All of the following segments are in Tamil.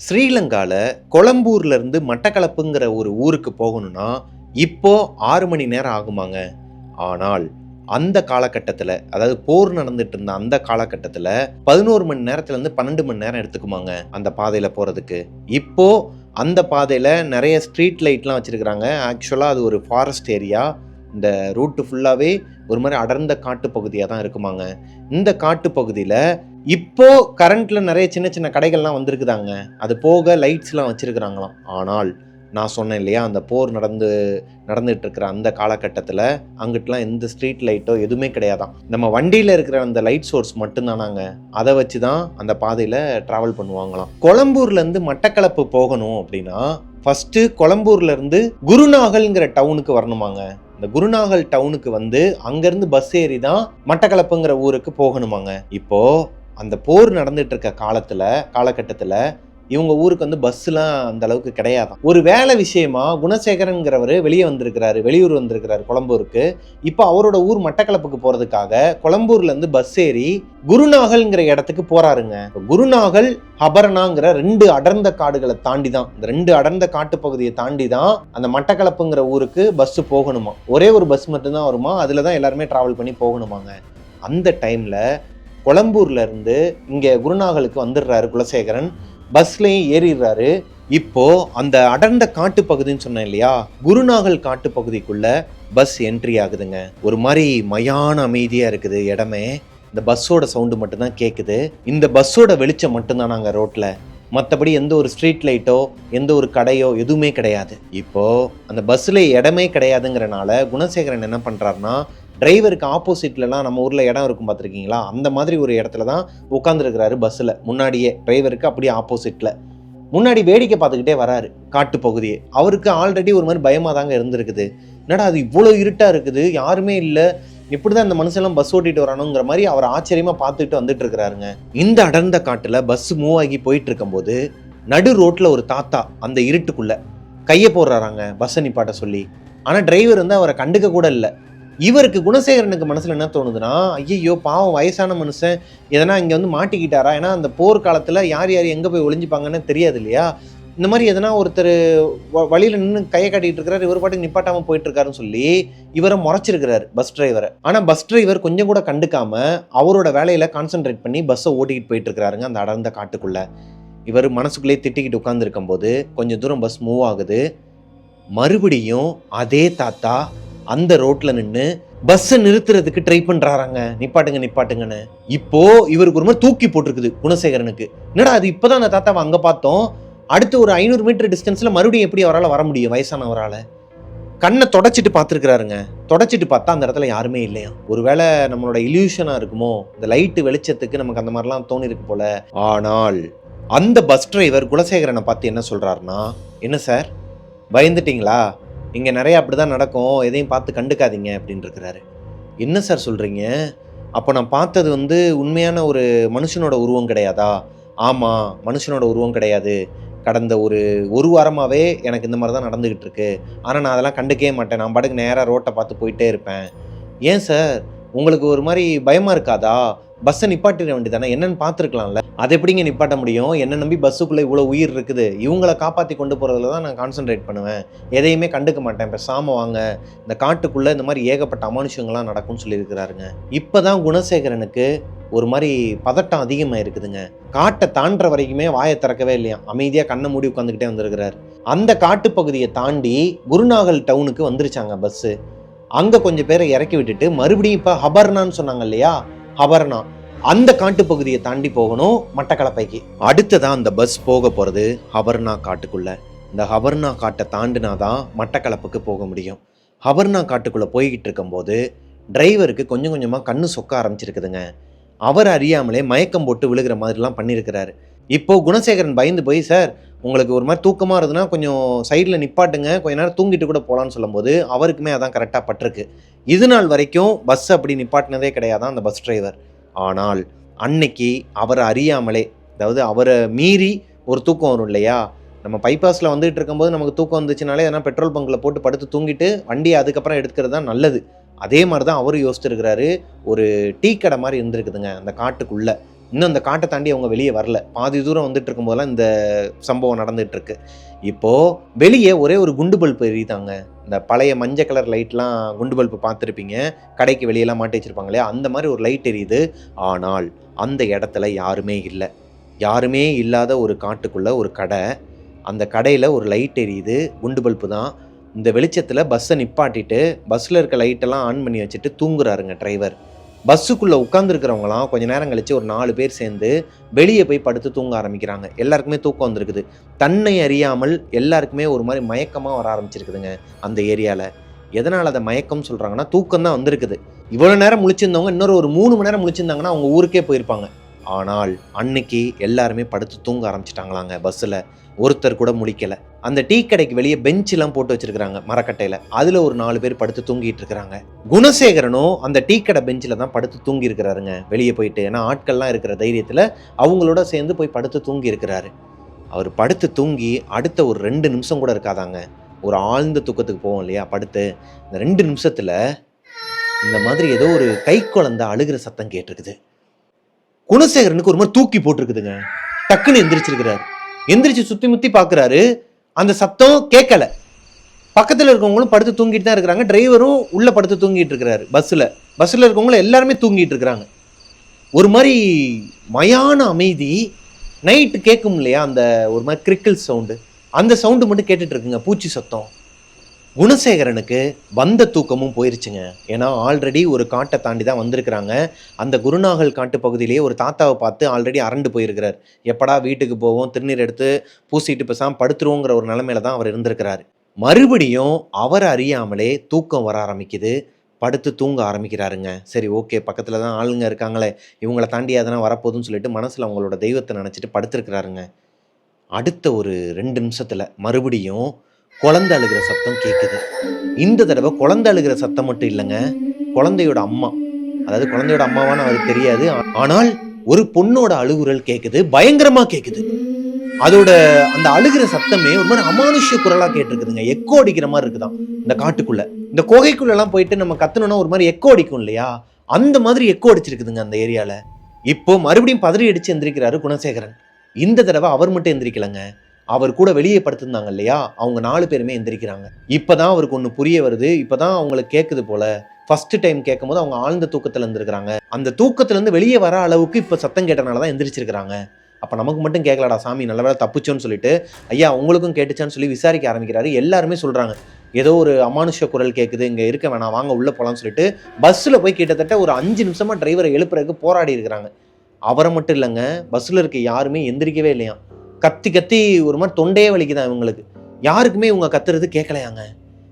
ஸ்ரீலங்காவில் கொலம்பூர்லேருந்து மட்டக்களப்புங்கிற ஒரு ஊருக்கு போகணும்னா இப்போ ஆறு மணி நேரம் ஆகுமாங்க. ஆனால் அந்த காலகட்டத்தில் அதாவது போர் நடந்துட்டு இருந்த அந்த காலகட்டத்தில் பதினோரு மணி நேரத்துலேருந்து பன்னெண்டு மணி நேரம் எடுத்துக்குமாங்க அந்த பாதையில் போகிறதுக்கு இப்போது அந்த பாதையில் நிறைய ஸ்ட்ரீட் லைட்லாம் வச்சுருக்குறாங்க. ஆக்சுவலாக அது ஒரு ஃபாரஸ்ட் ஏரியா இந்த ரூட்டு ஃபுல்லாகவே ஒரு மாதிரி அடர்ந்த காட்டு பகுதியாக தான் இருக்குமாங்க. இந்த காட்டு பகுதியில் இப்போ கரண்ட்ல நிறைய சின்ன சின்ன கடைகள்லாம் வந்திருக்குதாங்க. அது போக லைட்ஸ்லாம் வச்சிருக்கிறாங்களாம். ஆனால் நான் சொன்னேன் இல்லையா அந்த போர் நடந்து நடந்துட்டு இருக்கிற அந்த காலகட்டத்தில் அங்கிட்டலாம் எந்த ஸ்ட்ரீட் லைட்டோ எதுவுமே கிடையாதாம். நம்ம வண்டியில் இருக்கிற அந்த லைட் சோர்ஸ் மட்டும்தானாங்க. அதை வச்சு தான் அந்த பாதையில் ட்ராவல் பண்ணுவாங்களாம். கொழம்பூர்லேருந்து மட்டக்களப்பு போகணும் அப்படின்னா ஃபஸ்ட்டு கொழம்பூர்லேருந்து குருநாகல்ங்கிற டவுனுக்கு வரணுமாங்க. இந்த குருநாகல் டவுனுக்கு வந்து அங்கேருந்து பஸ் ஏறி தான் மட்டக்களப்புங்கிற ஊருக்கு போகணுமாங்க. இப்போது அந்த போர் நடந்துட்டு இருக்க காலத்துல காலகட்டத்துல இவங்க ஊருக்கு வந்து பஸ்லாம் அந்த அளவுக்கு கிடையாதாம் ஒரு வேலை விஷயமா குணசேகரன்கிறவர் வெளியே வந்திருக்கிறாரு வெளியூர் வந்திருக்கிறாரு கொழம்பூருக்கு இப்போ அவரோட ஊர் மட்டக்களப்புக்கு போறதுக்காக கொழம்பூர்லேருந்து பஸ் ஏறி குருநாகல்ங்கிற இடத்துக்கு போறாருங்க. குருநாகல் ஹபரணாங்கிற ரெண்டு அடர்ந்த காடுகளை தாண்டி தான் இந்த ரெண்டு அடர்ந்த காட்டு பகுதியை தாண்டி தான் அந்த மட்டக்களப்புங்கிற ஊருக்கு பஸ் போகணுமா? ஒரே ஒரு பஸ் மட்டும்தான் வருமா? அதில் தான் எல்லாருமே டிராவல் பண்ணி போகணுமாங்க. அந்த டைமில் கொழம்பூர்ல இங்கே குருநாகலுக்கு வந்துடுறாரு குலசேகரன். பஸ்லேயும் ஏறிடுறாரு. இப்போ அந்த அடர்ந்த காட்டு பகுதின்னு சொன்னேன் இல்லையா? குருநாகல் காட்டு பகுதிக்குள்ள பஸ் என்ட்ரி ஆகுதுங்க. ஒரு மாதிரி மயான அமைதியாக இருக்குது இடமே. இந்த பஸ்ஸோட சவுண்டு மட்டும்தான் கேட்குது இந்த பஸ்ஸோட வெளிச்சம் மட்டும்தான் நாங்கள் ரோட்டில் மற்றபடி எந்த ஒரு ஸ்ட்ரீட் லைட்டோ எந்த ஒரு கடையோ எதுவுமே கிடையாது. இப்போ அந்த பஸ்ஸில் இடமே கிடையாதுங்கிறனால குணசேகரன் என்ன பண்ணுறாருனா டிரைவருக்கு ஆப்போசிட்லலாம் நம்ம ஊரில் இடம் இருக்கும் பார்த்துருக்கீங்களா? அந்த மாதிரி ஒரு இடத்துல தான் உட்காந்துருக்கிறாரு பஸ்ஸில் முன்னாடியே டிரைவருக்கு அப்படியே ஆப்போசிட்டில் முன்னாடி வேடிக்கை பார்த்துக்கிட்டே வராரு காட்டு பகுதியை. அவருக்கு ஆல்ரெடி ஒரு மாதிரி பயமாக தாங்க இருந்திருக்குது. என்னடா அது இவ்வளோ இருட்டாக இருக்குது? யாருமே இல்லை. இப்படி தான் இந்த மனுஷெல்லாம் பஸ் ஓட்டிட்டு வரானுங்கிற மாதிரி அவர் ஆச்சரியமாக பார்த்துட்டு வந்துட்டு இருக்கிறாருங்க இந்த அடர்ந்த காட்டில் பஸ் மூவ் ஆகி போயிட்டு இருக்கும்போது நடு ரோட்டில் ஒரு தாத்தா அந்த இருட்டுக்குள்ளே கையை போடுறாராங்க பஸ்ஸை நிப்பாட்ட சொல்லி. ஆனால் டிரைவர் வந்து அவரை கண்டுக்க கூட இல்லை. இவருக்கு குணசேகரனுக்கு மனசில் என்ன தோணுதுன்னா ஐயையோ பாவம் வயசான மனுஷன் எதனா இங்கே வந்து மாட்டிக்கிட்டாரா? ஏன்னா அந்த போர் காலத்தில் யார் யார் எங்கே போய் ஒளிஞ்சுப்பாங்கன்னு தெரியாது இல்லையா? இந்த மாதிரி எதனா ஒருத்தர் வ- நின்று கையை காட்டிகிட்டு இருக்கிறார் இவர் பாட்டுக்கு நிப்பாட்டாமல் போயிட்டுருக்காருன்னு சொல்லி இவரை முறைச்சிருக்கிறார் பஸ் டிரைவரை ஆனால் பஸ் டிரைவர் கொஞ்சம் கூட கண்டுக்காம அவரோட வேலையில் கான்சென்ட்ரேட் பண்ணி பஸ்ஸை ஓட்டிக்கிட்டு போயிட்டுருக்கிறாருங்க அந்த அடர்ந்த காட்டுக்குள்ளே. இவர் மனசுக்குள்ளேயே திட்டிக்கிட்டு உட்காந்துருக்கும் போது கொஞ்சம் தூரம் பஸ் மூவ் ஆகுது. மறுபடியும் அதே தாத்தா அந்த ரோட்ல நின்று பஸ்ஸை நிறுத்துறதுக்கு ட்ரை பண்ணுறாராங்க நிப்பாட்டுங்க நிப்பாட்டுங்கன்னு. இப்போ இவருக்கு ஒரு மாதிரி தூக்கி போட்டிருக்குது குணசேகரனுக்கு. என்னடா அது இப்பதான் அந்த தாத்தாவை அங்கே பார்த்தோம். அடுத்து ஒரு ஐநூறு மீட்டர் டிஸ்டன்ஸில் மறுபடியும் எப்படி அவரால் வர முடியும் வயசானவரால்? கண்ணை தொடச்சிட்டு பார்த்துருக்குறாருங்க. தொடச்சிட்டு பார்த்தா அந்த இடத்துல யாருமே இல்லையா? ஒருவேளை நம்மளோட இல்யூஷனாக இருக்குமோ? இந்த லைட்டு வெளிச்சத்துக்கு நமக்கு அந்த மாதிரிலாம் தோணிருக்கு போல. ஆனால் அந்த பஸ் டிரைவர் குலசேகரனை பார்த்து என்ன சொல்கிறாருன்னா என்ன சார் பயந்துட்டீங்களா? இங்கே நிறைய அப்படி தான் நடக்கும். எதையும் பார்த்து கண்டுக்காதீங்க அப்படின்னு இருக்கிறாரு என்ன சார் சொல்கிறீங்க அப்போ நான் பார்த்தது வந்து உண்மையான ஒரு மனுஷனோட உருவம் கிடையாதா? ஆமாம் மனுஷனோட உருவம் கிடையாது. கடந்த ஒரு ஒரு வாரமாகவே எனக்கு இந்த மாதிரி தான் நடந்துக்கிட்டு இருக்கு ஆனால் நான் அதெல்லாம் கண்டுக்கவே மாட்டேன். நான் பாட்டுக்கு நேராக ரோட்டை பார்த்து போயிட்டே இருப்பேன். ஏன் சார்? உங்களுக்கு ஒரு மாதிரி பயமாக இருக்காதா? பஸ்ஸை நிப்பாட்டிட வேண்டியதானே என்னன்னு பார்த்துருக்கலாம்ல. அது எப்படிங்க நிப்பாட்ட முடியும்? என்ன நம்பி பஸ்ஸுக்குள்ளே இவ்வளோ உயிர் இருக்குது. இவங்களை காப்பாற்றி கொண்டு போகிறதுல தான் நான் கான்சென்ட்ரேட் பண்ணுவேன். எதையுமே கண்டுக்க மாட்டேன். இப்போ சாம வாங்க. இந்த காட்டுக்குள்ளே இந்த மாதிரி ஏகப்பட்ட அமானுஷங்கள்லாம் நடக்கும்னு சொல்லியிருக்கிறாருங்க. இப்போ தான் குணசேகரனுக்கு ஒரு மாதிரி பதட்டம் அதிகமாக இருக்குதுங்க காட்டை தாண்டுற வரைக்குமே வாயை திறக்கவே இல்லையா? அமைதியாக கண்ணை மூடி உட்காந்துக்கிட்டே வந்திருக்கிறார். அந்த காட்டுப்பகுதியை தாண்டி குருநாகல் டவுனுக்கு வந்துருச்சாங்க பஸ்ஸு. அங்கே கொஞ்சம் பேரை இறக்கி விட்டுட்டு மறுபடியும் இப்போ ஹபர்னான்னு சொன்னாங்க இல்லையா? அபர்ணா அந்த காட்டு பகுதியை தாண்டி போகணும் மட்டக்களப்பைக்கு. அடுத்ததான் அந்த பஸ் போக போகிறது ஹபர்னா காட்டுக்குள்ள. இந்த ஹபர்னா காட்டை தாண்டினா தான் மட்டக்களப்புக்கு போக முடியும். ஹபர்னா காட்டுக்குள்ளே போய்கிட்டு இருக்கும்போது டிரைவருக்கு கொஞ்சம் கொஞ்சமாக கண்ணு சொக்க ஆரம்பிச்சிருக்குதுங்க. அவர் அறியாமலே மயக்கம் போட்டு விழுகிற மாதிரிலாம் பண்ணியிருக்கிறாரு இப்போ குணசேகரன் பயந்து போய் சார் உங்களுக்கு ஒரு மாதிரி தூக்கமாக இருந்ததுன்னா கொஞ்சம் சைடில் நிப்பாட்டுங்க. கொஞ்ச நேரம் தூங்கிட்டு கூட போகலான்னு சொல்லும்போது அவருக்குமே அதான் கரெக்டாக பட்டிருக்கு. இது நாள் வரைக்கும் பஸ் அப்படி நிப்பாட்டினதே கிடையாதான் அந்த பஸ் டிரைவர் ஆனால் அன்னைக்கு அவரை அறியாமலே அதாவது அவரை மீறி ஒரு தூக்கம் வரும் இல்லையா? நம்ம பைபாஸில் வந்துகிட்டு இருக்கும்போது நமக்கு தூக்கம் வந்துச்சுனாலே எதனா பெட்ரோல் பங்கில் போட்டு படுத்து தூங்கிட்டு வண்டியை அதுக்கப்புறம் எடுக்கிறது தான் நல்லது. அதே மாதிரி தான் அவரும் யோசிச்சிருக்கிறாரு. ஒரு டீ கடை மாதிரி இருந்திருக்குதுங்க அந்த காட்டுக்குள்ளே. இன்னும் அந்த காட்டை தாண்டி அவங்க வெளியே வரல. பாதி தூரம் வந்துட்டு இருக்கும்போதெல்லாம் இந்த சம்பவம் நடந்துட்டு இருக்கு இப்போ வெளியே ஒரே ஒரு குண்டு பல்ப் எரியுதாங்க. இந்த பழைய மஞ்சள் கலர் லைட்லாம் குண்டு பல்ப் பார்த்துருப்பீங்க. கடைக்கு வெளியெல்லாம் மாட்டி வச்சிருப்பாங்களே இல்லையா? அந்த மாதிரி ஒரு லைட் எரியுது. ஆனால் அந்த இடத்துல யாருமே இல்லை. யாருமே இல்லாத ஒரு காட்டுக்குள்ளே ஒரு கடை. அந்த கடையில் ஒரு லைட் எரியுது. குண்டு பல்பு தான். இந்த வெளிச்சத்தில் பஸ்ஸை நிப்பாட்டிட்டு பஸ்ஸில் இருக்க லைட்டெல்லாம் ஆன் பண்ணி வச்சுட்டு தூங்குறாருங்க டிரைவர். பஸ்ஸுக்குள்ளே உட்காந்துருக்கிறவங்களாம் கொஞ்ச நேரம் கழித்து ஒரு நாலு பேர் சேர்ந்து வெளியே போய் படுத்து தூங்க ஆரம்பிக்கிறாங்க. எல்லாருக்குமே தூக்கம் வந்திருக்குது. தன்னை அறியாமல் எல்லாருக்குமே ஒரு மாதிரி மயக்கமாக வர ஆரம்பிச்சிருக்குதுங்க அந்த ஏரியாவில் எதனால் அதை மயக்கம் சொல்கிறாங்கன்னா தூக்கம் தான் வந்திருக்குது. இவ்வளோ நேரம் முழிச்சிருந்தவங்க இன்னொரு ஒரு மூணு மணி நேரம் முழிச்சிருந்தாங்கன்னா அவங்க ஊருக்கே போயிருப்பாங்க. ஆனால் அன்னைக்கு எல்லாருமே படுத்து தூங்க ஆரம்பிச்சிட்டாங்களாங்க பஸ்ஸில். ஒருத்தர் கூட முடிக்கலை அந்த டீ கடைக்கு வெளியே பெஞ்செல்லாம் போட்டு வச்சிருக்காங்க மரக்கட்டையில. அதுல ஒரு நாலு பேர் படுத்து தூங்கிட்டு இருக்கிறாங்க குணசேகரனும் அந்த டீ கடை பெஞ்சில் தான் படுத்து தூங்கி இருக்கிறாருங்க. வெளியே போயிட்டு ஏன்னா ஆட்கள்லாம் இருக்கிற தைரியத்தில் அவங்களோட சேர்ந்து போய் படுத்து தூங்கி இருக்கிறாரு. அவர் படுத்து தூங்கி அடுத்த ஒரு ரெண்டு நிமிஷம் கூட இருக்காதாங்க. ஒரு ஆழ்ந்த தூக்கத்துக்கு போவோம் இல்லையா? படுத்து இந்த ரெண்டு நிமிஷத்தில் இந்த மாதிரி ஏதோ ஒரு கை குழந்தை அழுகிற சத்தம் கேட்டிருக்குது. குணசேகரனுக்கு ஒரு மாதிரி தூக்கி போட்டிருக்குதுங்க. டக்குன்னு எந்திரிச்சிருக்கிறாரு. எந்திரிச்சு சுத்தி முத்தி பாக்குறாரு. அந்த சத்தம் கேட்கல பக்கத்தில் இருக்கவங்களும் படுத்து தூங்கிட்டு தான் இருக்கிறாங்க. டிரைவரும் உள்ள படுத்து தூங்கிட்டு இருக்கிறாரு பஸ்ல. பஸ்ல இருக்கவங்களும் எல்லாருமே தூங்கிட்டு இருக்கிறாங்க. ஒரு மாதிரி மயான அமைதி. நைட்டு கேட்கும் இல்லையா அந்த ஒரு மாதிரி கிரிக்கிள் சவுண்டு அந்த சவுண்டு மட்டும் கேட்டுட்டு இருக்குங்க. பூச்சி சத்தம். குணசேகரனுக்கு வந்த தூக்கமும் போயிருச்சுங்க. ஏன்னா ஆல்ரெடி ஒரு காட்டை தாண்டி தான் வந்திருக்கிறாங்க. அந்த குருநாகல் காட்டு பகுதியிலேயே ஒரு தாத்தாவை பார்த்து ஆல்ரெடி அரண்டு போயிருக்கிறார். எப்படா வீட்டுக்கு போவோம் திருநீர் எடுத்து பூசிட்டு பேசாம படுத்துருவோங்கிற ஒரு நிலமையில தான் அவர் இருந்திருக்கிறாரு. மறுபடியும் அவர் அறியாமலே தூக்கம் வர ஆரம்பிக்குது. படுத்து தூங்க ஆரம்பிக்கிறாருங்க. சரி ஓகே பக்கத்தில் தான் ஆளுங்க இருக்காங்களே. இவங்கள தாண்டி எதனா வரப்போகுதுன்னு சொல்லிட்டு மனசில் அவங்களோட தெய்வத்தை நினச்சிட்டு படுத்துருக்கிறாருங்க. அடுத்த ஒரு ரெண்டு நிமிஷத்தில் மறுபடியும் குழந்தை அழுகிற சத்தம் கேட்குது இந்த தடவை குழந்தை அழுகிற சத்தம் மட்டும் இல்லைங்க குழந்தையோட அம்மா. அதாவது குழந்தையோட அம்மாவான்னு அவருக்கு தெரியாது. ஆனால் ஒரு பொண்ணோட அழுகுரல் கேட்குது பயங்கரமா கேட்குது அதோட அந்த அழுகிற சத்தமே ஒரு மாதிரி அமானுஷ்ய குரலாக கேட்டிருக்குதுங்க. எக்கோ அடிக்கிற மாதிரி இருக்குதான் இந்த காட்டுக்குள்ள. இந்த குகைக்குள்ளெல்லாம் போயிட்டு நம்ம கத்தணும்னா ஒரு மாதிரி எக்கோ அடிக்கும் இல்லையா? அந்த மாதிரி எக்கோ அடிச்சிருக்குதுங்க அந்த ஏரியாவில் இப்போ மறுபடியும் பதறி அடிச்சு எந்திரிக்கிறாரு குணசேகரன். இந்த தடவை அவர் மட்டும் எந்திரிக்கலைங்க. அவர் கூட வெளியே படுத்திருந்தாங்க இல்லையா? அவங்க நாலு பேருமே எந்திரிக்கிறாங்க. இப்பதான் அவருக்கு ஒன்று புரிய வருது. இப்பதான் அவங்களுக்கு கேட்குது போல. ஃபர்ஸ்ட் டைம் கேட்கும்போது அவங்க ஆழ்ந்த தூக்கத்தில் இருந்திருக்கிறாங்க. அந்த தூக்கத்துலேருந்து வெளியே வர அளவுக்கு இப்போ சத்தம் கேட்டனால தான் எந்திரிச்சிருக்கிறாங்க. அப்போ நமக்கு மட்டும் கேட்கலடா சாமி நல்ல வேலை தப்புச்சோன்னு சொல்லிட்டு ஐயா உங்களுக்கும் கேட்டுச்சான்னு சொல்லி விசாரிக்க ஆரம்பிக்கிறாரு. எல்லாருமே சொல்கிறாங்க ஏதோ ஒரு அமானுஷ குரல் கேட்குது இங்கே இருக்க வேணாம் வாங்க உள்ளே போகலான்னு சொல்லிட்டு பஸ்ஸில் போய் கிட்டத்தட்ட ஒரு அஞ்சு நிமிஷமாக டிரைவரை எழுப்புறதுக்கு போராடி இருக்கிறாங்க. அவரை மட்டும் இல்லைங்க பஸ்ஸில் இருக்க யாருமே எந்திரிக்கவே இல்லையா கத்தி கத்தி ஒரு மாதிரி தொண்டையே வலிக்குதான் இவங்களுக்கு? யாருக்குமே இவங்க கத்துறது கேட்கலையாங்க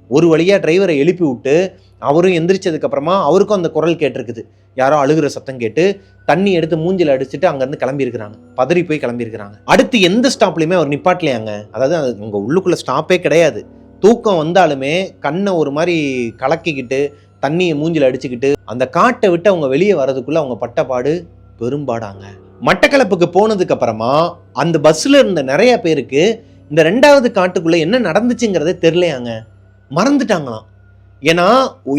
ஒரு வழியாக டிரைவரை எழுப்பி விட்டு அவரும் எந்திரிச்சதுக்கப்புறமா அவருக்கும் அந்த குரல் கேட்டிருக்குது. யாரோ அழுகிற சத்தம் கேட்டு தண்ணி எடுத்து மூஞ்சில் அடிச்சுட்டு அங்கேருந்து கிளம்பியிருக்கிறாங்க பதறி போய் கிளம்பியிருக்கிறாங்க அடுத்து எந்த ஸ்டாப்லையுமே அவர் நிப்பாட்டலையாங்க. அதாவது அது உங்கள் உள்ளுக்குள்ளே ஸ்டாப்பே கிடையாது. தூக்கம் வந்தாலுமே கண்ணை ஒரு மாதிரி கலக்கிக்கிட்டு தண்ணியை மூஞ்சில் அடிச்சுக்கிட்டு அந்த காட்டை விட்டு அவங்க வெளியே வர்றதுக்குள்ளே அவங்க பட்டப்பாடு பெரும்பாடாங்க. மட்டக்களப்புக்கு போனதுக்கு அப்புறமா அந்த பஸ்ஸில் இருந்த நிறைய பேருக்கு இந்த ரெண்டாவது காட்டுக்குள்ளே என்ன நடந்துச்சுங்கிறதே தெரிலையாங்க மறந்துட்டாங்களாம். ஏன்னா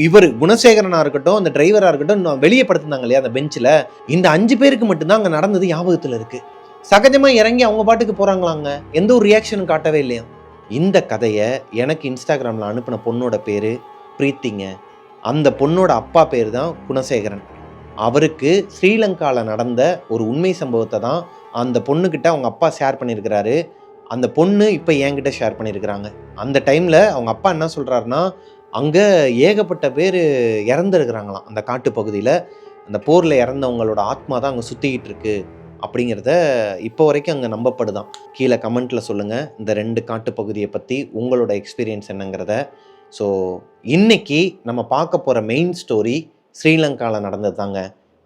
இவர் குணசேகரனாக இருக்கட்டும் அந்த டிரைவராக இருக்கட்டும் நான் வெளியே படுத்திருந்தாங்க இல்லையா அந்த பெஞ்சில் இந்த அஞ்சு பேருக்கு மட்டும்தான் அங்கே நடந்தது ஞாபகத்தில் இருக்குது சகஜமாக இறங்கி அவங்க பாட்டுக்கு போகிறாங்களாங்க எந்த ஒரு ரியாக்ஷனும் காட்டவே இல்லையா. இந்த கதையை எனக்கு இன்ஸ்டாகிராமில் அனுப்பின பொண்ணோட பேர் பிரீத்திங்க. அந்த பொண்ணோட அப்பா பேர் தான் குணசேகரன். அவருக்கு ஸ்ரீலங்காவில் நடந்த ஒரு உண்மை சம்பவத்தை தான் அந்த பொண்ணுக்கிட்ட அவங்க அப்பா ஷேர் பண்ணியிருக்கிறாரு. அந்த பொண்ணு இப்போ என்கிட்ட ஷேர் பண்ணியிருக்கிறாங்க. அந்த டைமில் அவங்க அப்பா என்ன சொல்கிறாருன்னா அங்கே ஏகப்பட்ட பேர் இறந்துருக்கிறாங்களாம். அந்த காட்டு பகுதியில் அந்த போரில் இறந்தவங்களோட ஆத்மா தான் அங்கே சுற்றிக்கிட்டு இருக்கு அப்படிங்கிறத இப்போ வரைக்கும் அங்கே நம்பப்படுதான். கீழே கமெண்ட்டில் சொல்லுங்கள் இந்த ரெண்டு காட்டு பகுதியை பற்றி உங்களோட எக்ஸ்பீரியன்ஸ் என்னங்கிறத. ஸோ இன்றைக்கி நம்ம பார்க்க போகிற மெயின் ஸ்டோரி ஸ்ரீலங்காவில் நடந்தது தாங்க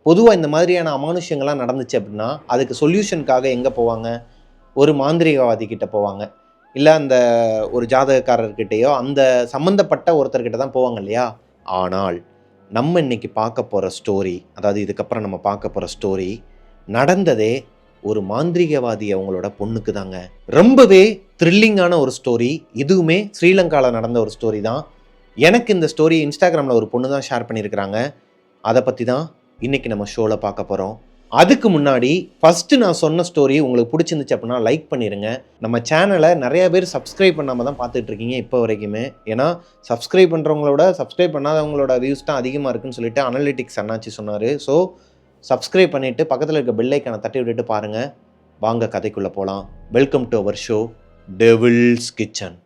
பொதுவாக இந்த மாதிரியான அமானுஷ்யங்கள்லாம் நடந்துச்சு அப்படின்னா அதுக்கு சொல்யூஷனுக்காக எங்கே போவாங்க? ஒரு மாந்திரிகவாதி கிட்ட போவாங்க. இல்லை அந்த ஒரு ஜாதகக்காரர்கிட்டேயோ அந்த சம்மந்தப்பட்ட ஒருத்தர்கிட்ட தான் போவாங்க இல்லையா? ஆனால் நம்ம இன்னைக்கு பார்க்க போகிற ஸ்டோரி அதாவது இதுக்கப்புறம் நம்ம பார்க்க போகிற ஸ்டோரி நடந்ததே ஒரு மாந்திரிகவாதி அவங்களோட பொண்ணுக்கு தாங்க ரொம்பவே த்ரில்லிங்கான ஒரு ஸ்டோரி இதுவுமே ஸ்ரீலங்காவில் நடந்த ஒரு ஸ்டோரி தான். எனக்கு இந்த ஸ்டோரி இன்ஸ்டாகிராமில் ஒரு பொண்ணு தான் ஷேர் பண்ணியிருக்கிறாங்க. அதை பற்றி தான் இன்றைக்கி நம்ம ஷோவில் பார்க்க போகிறோம் அதுக்கு முன்னாடி ஃபஸ்ட்டு நான் சொன்ன ஸ்டோரி உங்களுக்கு பிடிச்சிருந்துச்சு அப்படின்னா லைக் பண்ணிடுங்க நம்ம சேனலை நிறைய பேர் சப்ஸ்கிரைப் பண்ணாமல் தான் பார்த்துட்ருக்கீங்க இப்போ வரைக்குமே. ஏன்னா சப்ஸ்கிரைப் பண்ணுறவங்களோட சப்ஸ்கிரைப் பண்ணாதவங்களோட வியூஸ் தான் அதிகமாக இருக்குன்னு சொல்லிட்டு அனலிட்டிக்ஸ் அண்ணாச்சி சொன்னார். ஸோ சப்ஸ்கிரைப் பண்ணிவிட்டு பக்கத்தில் இருக்க பெல்லைக்கான தட்டி விட்டுட்டு பாருங்கள் வாங்க கதைக்குள்ளே போகலாம் welcome to our show devil's kitchen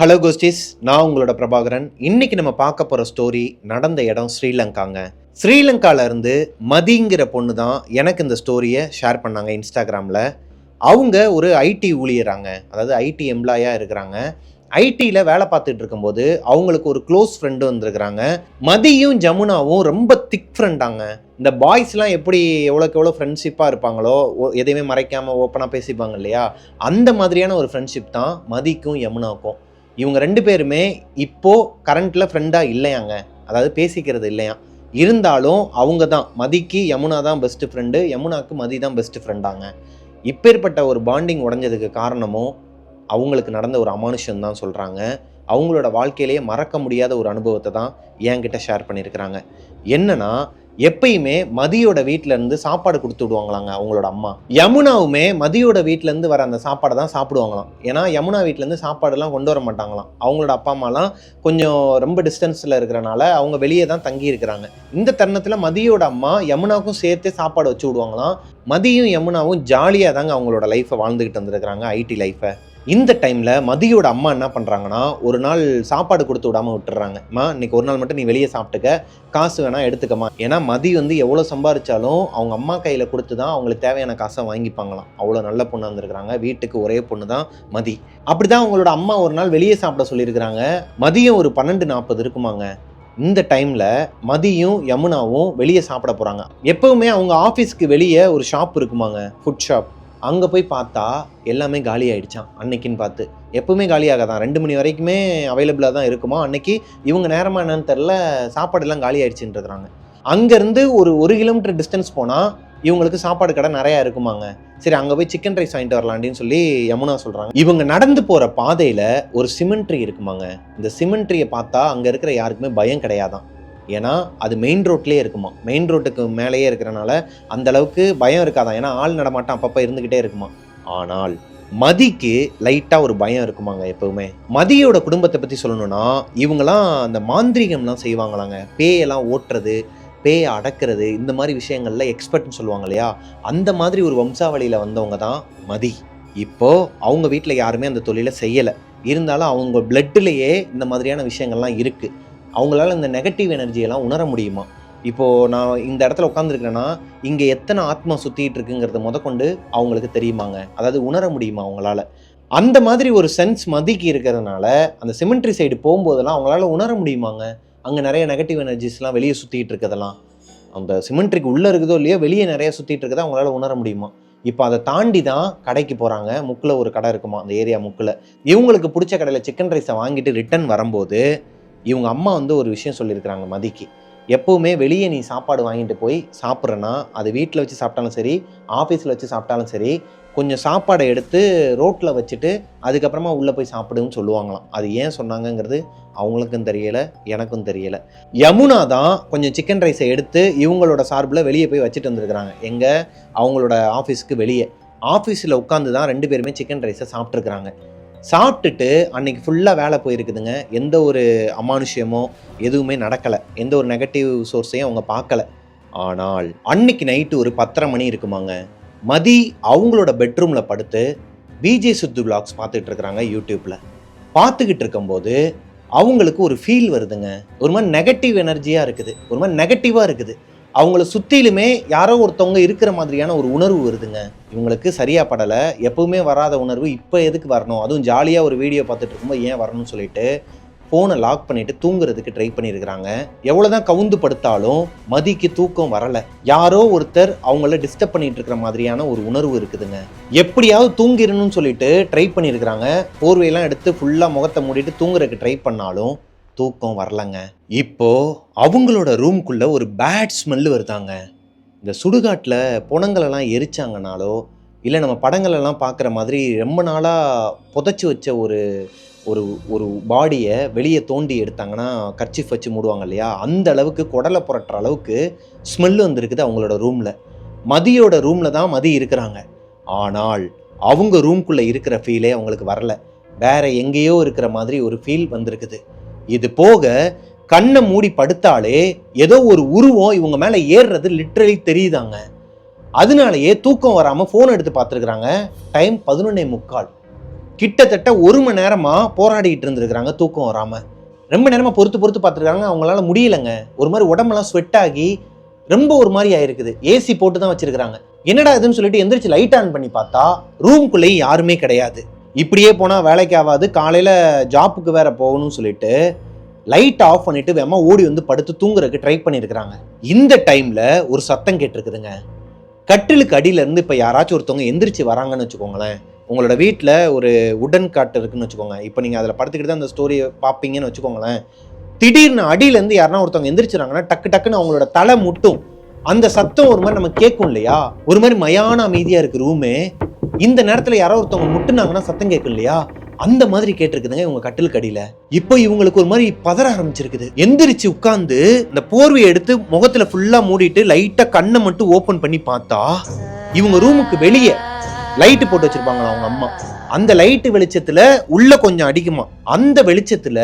hello ghosties நான் உங்களோட பிரபாகரன். இன்னைக்கு நம்ம பார்க்க போகிற ஸ்டோரி நடந்த இடம் ஸ்ரீலங்காங்க. ஸ்ரீலங்கால இருந்து மதிங்கிற பொண்ணு தான் எனக்கு இந்த ஸ்டோரியை ஷேர் பண்ணாங்க இன்ஸ்டாகிராமில் அவங்க ஒரு ஐடி ஊழியராங்க. அதாவது ஐடி எம்ப்ளாயாக இருக்கிறாங்க. ஐடியில் வேலை பார்த்துட்டு இருக்கும்போது அவங்களுக்கு ஒரு க்ளோஸ் ஃப்ரெண்டு வந்திருக்கிறாங்க. மதியும் ஜமுனாவும் ரொம்ப திக் ஃப்ரெண்டாங்க இந்த பாய்ஸ்லாம் எப்படி எவ்வளோக்கு எவ்வளோ ஃப்ரெண்ட்ஷிப்பாக இருப்பாங்களோ எதையுமே மறைக்காமல் ஓப்பனாக பேசிப்பாங்க இல்லையா? அந்த மாதிரியான ஒரு ஃப்ரெண்ட்ஷிப் தான் மதிக்கும் யமுனாவுக்கும் இவங்க ரெண்டு பேருமே இப்போது கரண்ட்டில் ஃப்ரெண்டாக இல்லையாங்க. அதாவது பேசிக்கிறது இல்லையா இருந்தாலும் அவங்க தான் மதிக்கு யமுனா தான் பெஸ்ட் ஃப்ரெண்டு யமுனாக்கு மதி தான் பெஸ்ட் ஃப்ரெண்டாங்க இப்பேற்பட்ட ஒரு பாண்டிங் உடஞ்சதுக்கு காரணமும் அவங்களுக்கு நடந்த ஒரு அமானுஷம் தான் சொல்கிறாங்க அவங்களோட வாழ்க்கையிலேயே மறக்க முடியாத ஒரு அனுபவத்தை தான் என்கிட்ட ஷேர் பண்ணியிருக்கிறாங்க. என்னென்னா எப்பயுமே மதியோட வீட்ல இருந்து சாப்பாடு கொடுத்து விடுவாங்களாங்க அவங்களோட அம்மா. யமுனாவுமே மதியோட வீட்டிலேருந்து இருந்து வர அந்த சாப்பாடை தான் சாப்பிடுவாங்களாம். ஏன்னா யமுனா வீட்டிலேருந்து இருந்து சாப்பாடுலாம் கொண்டு வர மாட்டாங்களாம். அவங்களோட அப்பா அம்மாலாம் கொஞ்சம் ரொம்ப டிஸ்டன்ஸ்ல இருக்கிறனால அவங்க வெளியே தான் தங்கி இருக்கிறாங்க. இந்த தருணத்துல மதியோட அம்மா யமுனாவுக்கும் சேர்த்து சாப்பாடு வச்சு விடுவாங்களாம். மதியும் யமுனாவும் ஜாலியாக தாங்க அவங்களோட லைஃப்பை வாழ்ந்துகிட்டு வந்திருக்கிறாங்க ஐடி லைஃப்பை இந்த டைமில் மதியோட அம்மா என்ன பண்ணுறாங்கன்னா ஒரு நாள் சாப்பாடு கொடுத்து விடாமல் விட்டுறாங்க. அம்மா இன்னைக்கு ஒரு நாள் மட்டும் நீ வெளியே சாப்பிட்டுக்க. காசு வேணால் எடுத்துக்கமா ஏன்னா மதி வந்து எவ்வளோ சம்பாரிச்சாலும் அவங்க அம்மா கையில் கொடுத்து தான் அவங்களுக்கு தேவையான காசை வாங்கிப்பாங்களாம். அவ்வளோ நல்ல பொண்ணு வந்துருக்குறாங்க வீட்டுக்கு ஒரே பொண்ணு தான் மதி. அப்படிதான் அவங்களோட அம்மா ஒரு நாள் வெளியே சாப்பிட சொல்லியிருக்கிறாங்க. மதியம் ஒரு பன்னெண்டு நாற்பது இருக்குமாங்க. இந்த டைமில் மதியும் யமுனாவும் வெளியே சாப்பிட போகிறாங்க எப்போவுமே அவங்க ஆஃபீஸ்க்கு வெளியே ஒரு ஷாப் இருக்குமாங்க. Food shop. அங்கே போய் பார்த்தா எல்லாமே காலி ஆகிடுச்சான் அன்னைக்குன்னு பார்த்து. எப்பவுமே காலியாக தான் ரெண்டு மணி வரைக்குமே அவைலபிளாக தான் இருக்குமா? அன்னைக்கு இவங்க நேரமாக என்னன்னு தெரில சாப்பாடெல்லாம் காலி ஆகிடுச்சின்றாங்க அங்கேருந்து ஒரு ஒரு கிலோமீட்டர் டிஸ்டன்ஸ் போனால் இவங்களுக்கு சாப்பாடு கடை நிறையா இருக்குமாங்க. சரி அங்கே போய் சிக்கன் ரைஸ் வாங்கிட்டு வரலாண்டின்னு சொல்லி யமுனா சொல்கிறாங்க இவங்க நடந்து போகிற பாதையில் ஒரு சிமெண்ட்ரி இருக்குமாங்க. இந்த சிமெண்ட்ரியை பார்த்தா அங்கே இருக்கிற யாருக்குமே பயம் கிடையாதான் ஏன்னா அது மெயின் ரோட்லேயே இருக்குமா? மெயின் ரோட்டுக்கு மேலேயே இருக்கிறனால அந்த அளவுக்கு பயம் இருக்காதான் ஏன்னா ஆள் நடமாட்டம் அப்பப்போ இருந்துக்கிட்டே இருக்குமா? ஆனால் மதிக்கு லைட்டாக ஒரு பயம் இருக்குமாங்க எப்போவுமே. மதியோட குடும்பத்தை பற்றி சொல்லணும்னா இவங்கெல்லாம் அந்த மாந்திரீகம்லாம் செய்வாங்களாங்க. பேயெல்லாம் ஓட்டுறது பேயை அடக்கிறது இந்த மாதிரி விஷயங்கள்ல எக்ஸ்பர்ட்னு சொல்லுவாங்க இல்லையா? அந்த மாதிரி ஒரு வம்சாவளியில் வந்தவங்க தான் மதி. இப்போது அவங்க வீட்டில் யாருமே அந்த தொழிலை செய்யலை. இருந்தாலும் அவங்க பிளட்டிலேயே இந்த மாதிரியான விஷயங்கள்லாம் இருக்குது அவங்களால இந்த நெகட்டிவ் எனர்ஜியெல்லாம் உணர முடியுமா? இப்போது நான் இந்த இடத்துல உட்காந்துருக்கேன்னா இங்கே எத்தனை ஆத்மா சுற்றிட்டு இருக்குங்கிறத முதற்கொண்டு அவங்களுக்கு தெரியுமாங்க. அதாவது உணர முடியுமா அவங்களால? அந்த மாதிரி ஒரு சென்ஸ் மதிக்கு இருக்கிறதுனால அந்த சிமெண்ட்ரி சைடு போகும்போதெல்லாம் அவங்களால உணர முடியுமாங்க? அங்கே நிறைய நெகட்டிவ் எனர்ஜிஸ்லாம் வெளியே சுற்றிட்டு இருக்கிறதெல்லாம். அந்த சிமெண்ட்ரிக்கு உள்ளே இருக்குதோ இல்லையோ வெளியே நிறைய சுற்றிட்டு இருக்கதை அவங்களால உணர முடியுமா? இப்போ அதை தாண்டி தான் கடைக்கு போகிறாங்க முக்கில் ஒரு கடை இருக்குமா? அந்த ஏரியா முக்கில். இவங்களுக்கு பிடிச்ச கடையில் சிக்கன் ரைஸை வாங்கிட்டு ரிட்டர்ன் வரும்போது இவங்க அம்மா வந்து ஒரு விஷயம் சொல்லியிருக்கிறாங்க மதிக்கு. எப்போவுமே வெளியே நீ சாப்பாடு வாங்கிட்டு போய் சாப்பிட்றேன்னா அது வீட்டில் வச்சு சாப்பிட்டாலும் சரி ஆஃபீஸில் வச்சு சாப்பிட்டாலும் சரி கொஞ்சம் சாப்பாடை எடுத்து ரோட்டில் வச்சுட்டு அதுக்கப்புறமா உள்ளே போய் சாப்பிடுன்னு சொல்லுவாங்களாம். அது ஏன் சொன்னாங்கங்கிறது அவங்களுக்கும் தெரியலை எனக்கும் தெரியலை. யமுனா தான் கொஞ்சம் சிக்கன் ரைஸை எடுத்து இவங்களோட சார்பில் வெளியே போய் வச்சுட்டு வந்திருக்கிறாங்க. எங்கே? அவங்களோட ஆஃபீஸ்க்கு வெளியே. ஆஃபீஸில் உட்காந்து தான் ரெண்டு பேருமே சிக்கன் ரைஸை சாப்பிட்ருக்குறாங்க சாப்பிட்டுட்டு அன்னைக்கு ஃபுல்லாக வேலை போயிருக்குதுங்க. எந்த ஒரு அமானுஷ்யமோ எதுவுமே நடக்கலை. எந்த ஒரு நெகட்டிவ் சோர்ஸையும் அவங்க பார்க்கல. ஆனால் அன்னைக்கு நைட்டு ஒரு பத்தரை மணி இருக்குமாங்க. மதி அவங்களோட பெட்ரூமில் படுத்து பிஜே சுத்து பிளாக்ஸ் பார்த்துக்கிட்டு இருக்கிறாங்க யூடியூப்பில் பார்த்துக்கிட்டு இருக்கும்போது அவங்களுக்கு ஒரு ஃபீல் வருதுங்க. ஒரு மாதிரி நெகட்டிவ் எனர்ஜியாக இருக்குது. ஒரு மாதிரி நெகட்டிவாக இருக்குது. அவங்கள சுற்றிலுமே யாரோ ஒருத்தவங்க இருக்கிற மாதிரியான ஒரு உணர்வு வருதுங்க. இவங்களுக்கு சரியாக படலை. எப்பவுமே வராத உணர்வு இப்போ எதுக்கு வரணும்? அதுவும் ஜாலியாக ஒரு வீடியோ பார்த்துட்டு இருக்கும்போது ஏன் வரணும்னு சொல்லிட்டு ஃபோனை லாக் பண்ணிட்டு தூங்குறதுக்கு ட்ரை பண்ணியிருக்கிறாங்க எவ்வளோதான் கவுந்து படுத்தாலும் மதிக்கு தூக்கம் வரலை. யாரோ ஒருத்தர் அவங்கள டிஸ்டர்ப் பண்ணிட்டு இருக்கிற மாதிரியான ஒரு உணர்வு இருக்குதுங்க. எப்படியாவது தூங்கிடணும்னு சொல்லிட்டு ட்ரை பண்ணியிருக்கிறாங்க போர்வையெல்லாம் எடுத்து ஃபுல்லாக முகத்தை மூடிட்டு தூங்குறதுக்கு ட்ரை பண்ணாலும் தூக்கம் வரலங்க. இப்போ அவங்களோட ரூம்குள்ள ஒரு பேட் ஸ்மெல் வருதாங்க. இந்த சுடுகாட்டில் புணங்களெல்லாம் எரிச்சாங்கனாலோ இல்லை நம்ம படங்களெல்லாம் பார்க்குற மாதிரி ரொம்ப நாளாக புதைச்சி வச்ச ஒரு ஒரு ஒரு பாடியை வெளியே தோண்டி எடுத்தாங்கன்னா கர்ச்சிஃப் வச்சு மூடுவாங்க இல்லையா? அந்த அளவுக்கு குடலை புரட்டுற அளவுக்கு ஸ்மெல் வந்திருக்குது அவங்களோட ரூமில் மதியோட ரூமில் தான் மதி இருக்கிறாங்க. ஆனால் அவங்க ரூம்குள்ளே இருக்கிற ஃபீலே அவங்களுக்கு வரல. வேற எங்கேயோ இருக்கிற மாதிரி ஒரு ஃபீல் வந்திருக்குது. இது போக கண்ணை மூடி படுத்தாலே ஏதோ ஒரு உருவம் இவங்க மேலே ஏறுறது லிட்ரலி தெரியுதாங்க. அதனாலேயே தூக்கம் வராமல் ஃபோன் எடுத்து பார்த்துருக்குறாங்க. டைம் பதினொன்னே முக்கால். கிட்டத்தட்ட ஒரு மணி நேரமாக போராடிக்கிட்டு இருந்திருக்கிறாங்க தூக்கம் வராமல் ரொம்ப நேரமாக பொறுத்து பொறுத்து பார்த்துருக்காங்க அவங்களால முடியலங்க. ஒரு மாதிரி உடம்பெல்லாம் ஸ்வெட் ஆகி ரொம்ப ஒரு மாதிரி ஆயிருக்குது. ஏசி போட்டு தான் வச்சுருக்குறாங்க. என்னடா இதுன்னு சொல்லிட்டு எந்திரிச்சு லைட் ஆன் பண்ணி பார்த்தா ரூம்குள்ளேயும் யாருமே கிடையாது. இப்படியே போனால் வேலைக்கு ஆகாது. காலையில் ஜாப்புக்கு வேற போகணும்னு சொல்லிட்டு லைட் ஆஃப் பண்ணிட்டு வேமா ஓடி வந்து படுத்து தூங்குறதுக்கு ட்ரை பண்ணியிருக்கிறாங்க இந்த டைமில் ஒரு சத்தம் கேட்டிருக்குதுங்க. கட்டிலுக்கு அடியிலேருந்து இப்போ யாராச்சும் ஒருத்தவங்க எந்திரிச்சு வராங்கன்னு வச்சுக்கோங்களேன். உங்களோட வீட்டில் ஒரு உடன் காட்டு இருக்குன்னு வச்சுக்கோங்க. இப்போ நீங்கள் அதில் படுத்துக்கிட்டு தான் அந்த ஸ்டோரியை பார்ப்பீங்கன்னு வச்சுக்கோங்களேன். திடீர்னு அடியிலேருந்து யாருன்னா ஒருத்தவங்க எந்திரிச்சுறாங்கன்னா டக்கு டக்குன்னு அவங்களோட தலை முட்டும். அந்த சத்தம் ஒரு மாதிரி நம்ம கேட்கும் இல்லையா? ஒரு மாதிரி மயான அமைதியாக இருக்கு ரூமு இந்த நேரத்தில் யாரோ ஒருத்தவங்க முட்டுனாங்கன்னா சத்தம் கேட்கும் இல்லையா? அந்த மாதிரி கேட்டிருக்குதுங்க இவங்க கட்டிலுக்கு கடியில இப்போ இவங்களுக்கு ஒரு மாதிரி பதற ஆரம்பிச்சிருக்குது. எந்திரிச்சு உட்காந்து இந்த போர்வையை எடுத்து முகத்துல ஃபுல்லா மூடிட்டு லைட்டா கண்ணை மட்டும் ஓபன் பண்ணி பார்த்தா இவங்க ரூமுக்கு வெளியே லைட்டு போட்டு வச்சிருப்பாங்களா அவங்க அம்மா. அந்த லைட்டு வெளிச்சத்துல உள்ள கொஞ்சம் அடிக்குமா? அந்த வெளிச்சத்துல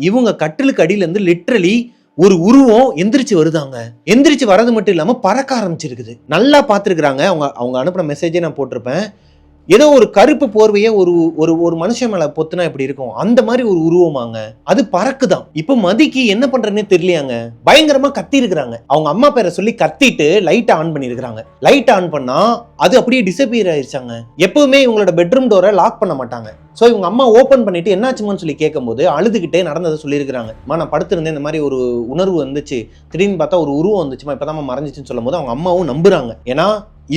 இவங்க கட்டிலுக்கு அடியில இருந்து லிட்ரலி ஒரு உருவம் எந்திரிச்சு வருதாங்க. எந்திரிச்சு வரது மட்டும் இல்லாமல் பறக்க ஆரம்பிச்சிருக்குது. நல்லா பார்த்துருக்குறாங்க. அவங்க அவங்க அனுப்பின மெசேஜே நான் போட்டிருப்பேன். ஏதோ ஒரு கருப்பு போர்வையை ஒரு ஒரு ஒரு மனுஷன் மேல பொத்துனா இப்படி இருக்கும்? அந்த மாதிரி ஒரு உருவமாங்க. அது பறக்குதான். இப்போ மதிக்கு என்ன பண்றதுன்னே தெரியலையாங்க. பயங்கரமா கத்தி இருக்கிறாங்க அவங்க அம்மா பேரை சொல்லி கத்திட்டு லைட் ஆன் பண்ணிருக்கிறாங்க. லைட் ஆன் பண்ணா அது அப்படியே டிசப்பியர் ஆயிருச்சாங்க. எப்பவுமே இவங்களோட பெட்ரூம் டோரை லாக் பண்ண மாட்டாங்க. ஸோ இவங்க அம்மா ஓப்பன் பண்ணிட்டு என்னாச்சுமான்னு சொல்லி கேட்கும்போது அழுதுகிட்டே நடந்ததை சொல்லியிருக்கிறாங்க. அம்மா நான் படுத்திருந்தேன். இந்த மாதிரி ஒரு உணர்வு வந்துச்சு. திடீர்னு பார்த்தா ஒரு உருவம் வந்துச்சுமா இப்போதான் மறைஞ்சிச்சுன்னு சொல்லும் போது அவங்க அம்மாவும் நம்புறாங்க. ஏன்னா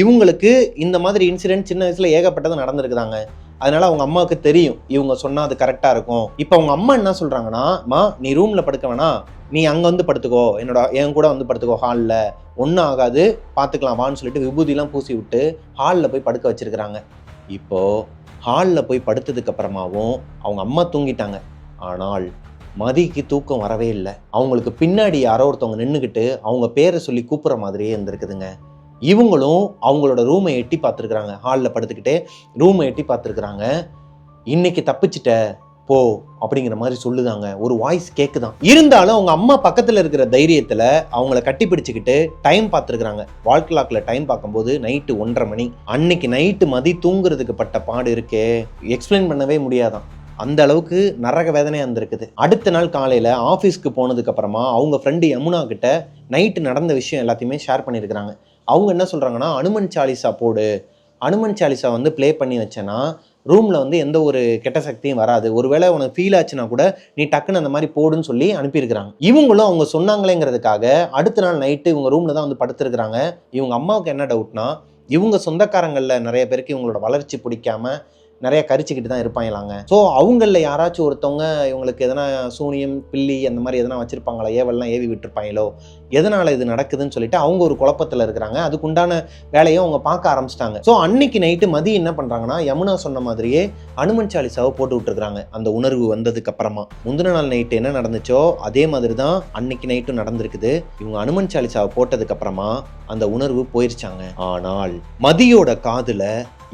இவங்களுக்கு இந்த மாதிரி இன்சிடென்ட் சின்ன வயசுல ஏகப்பட்டது நடந்திருக்குதாங்க. அதனால அவங்க அம்மாவுக்கு தெரியும். இவங்க சொன்னா அது கரெக்டா இருக்கும். இப்போ அவங்க அம்மா என்ன சொல்றாங்கன்னா மா நீ ரூம்ல படுக்க வேணாம். நீ அங்கே வந்து படுத்துக்கோ. என்னோட என் கூட வந்து படுத்துக்கோ ஹாலில் ஒன்றும் ஆகாது. பார்த்துக்கலாம் வான்னு சொல்லிட்டு விபூதிலாம் பூசி விட்டு ஹாலில் போய் படுக்க வச்சிருக்கிறாங்க. இப்போது ஹாலில் போய் படுத்ததுக்கு அப்புறமாவும் அவங்க அம்மா தூங்கிட்டாங்க. ஆனால் மதிக்கு தூக்கம் வரவே இல்லை. அவங்களுக்கு பின்னாடி யாரோ ஒருத்தவங்க நின்றுக்கிட்டு அவங்க பேரை சொல்லி கூப்பிட்ற மாதிரியே இருந்திருக்குதுங்க. இவங்களும் அவங்களோட ரூமை எட்டி பார்த்துருக்குறாங்க. ஹாலில் படுத்துக்கிட்டே ரூமை எட்டி பார்த்துருக்குறாங்க. இன்னைக்கு தப்பிச்சிட்ட. போ அப்படிங்கிற மாதிரி சொல்லுதாங்க. ஒரு வாய்ஸ் கேட்குதான் இருந்தாலும் அவங்க அம்மா பக்கத்தில் இருக்கிற தைரியத்தில் அவங்கள கட்டி பிடிச்சிக்கிட்டு டைம் பார்த்துருக்குறாங்க. வால் கிளாக்ல டைம் பார்க்கும்போது நைட்டு ஒன்றரை மணி. அன்னைக்கு நைட்டு மதி தூங்குறதுக்கு பட்ட பாடு இருக்கே. எக்ஸ்பிளைன் பண்ணவே முடியாதான். அந்த அளவுக்கு நரக வேதனையாக இருந்திருக்குது. அடுத்த நாள் காலையில் ஆஃபீஸ்க்கு போனதுக்கு அப்புறமா அவங்க ஃப்ரெண்டு யமுனா கிட்ட நைட்டு நடந்த விஷயம் எல்லாத்தையுமே ஷேர் பண்ணியிருக்கிறாங்க. அவங்க என்ன சொல்கிறாங்கன்னா அனுமன் சாலிசா போடு. அனுமன் சாலிசா வந்து ப்ளே பண்ணி வச்சேன்னா ரூமில் வந்து எந்த ஒரு கெட்ட சக்தியும் வராது. ஒருவேளை உனக்கு ஃபீல் ஆச்சுன்னா கூட நீ டக்குன்னு அந்த மாதிரி போடுன்னு சொல்லி அனுப்பியிருக்கிறாங்க. இவங்களும் அவங்க சொன்னாங்களேங்கிறதுக்காக அடுத்த நாள் நைட்டு இவங்க ரூமில் தான் வந்து படுத்துருக்குறாங்க. இவங்க அம்மாவுக்கு என்ன டவுட்னா இவங்க சொந்தக்காரங்களில் நிறைய பேருக்கு இவங்களோட வளர்ச்சி பிடிக்காம நிறைய கரிச்சுக்கிட்டு தான் இருப்பாங்களாங்க. ஸோ அவங்களில் யாராச்சும் ஒருத்தவங்க இவங்களுக்கு எதனா சூனியம் பில்லி அந்த மாதிரி எதனா வச்சுருப்பாங்களா? ஏவல்லாம் ஏவி விட்டுருப்பாங்களோ? எதனால் இது நடக்குதுன்னு சொல்லிட்டு அவங்க ஒரு குழப்பத்தில் இருக்கிறாங்க. அதுக்குண்டான வேலையை அவங்க பார்க்க ஆரம்பிச்சிட்டாங்க. ஸோ அன்னைக்கு நைட்டு மதியம் என்ன பண்ணுறாங்கன்னா யமுனா சொன்ன மாதிரியே அனுமன் சாலிசாவை போட்டு விட்டுருக்காங்க அந்த உணர்வு வந்ததுக்கு அப்புறமா. முந்தின நாள் நைட்டு என்ன நடந்துச்சோ அதே மாதிரி தான் அன்னைக்கு நைட்டும் நடந்திருக்குது. இவங்க அனுமன் சாலிசாவை போட்டதுக்கு அப்புறமா அந்த உணர்வு போயிருச்சாங்க. ஆனால் மதியோட காதில்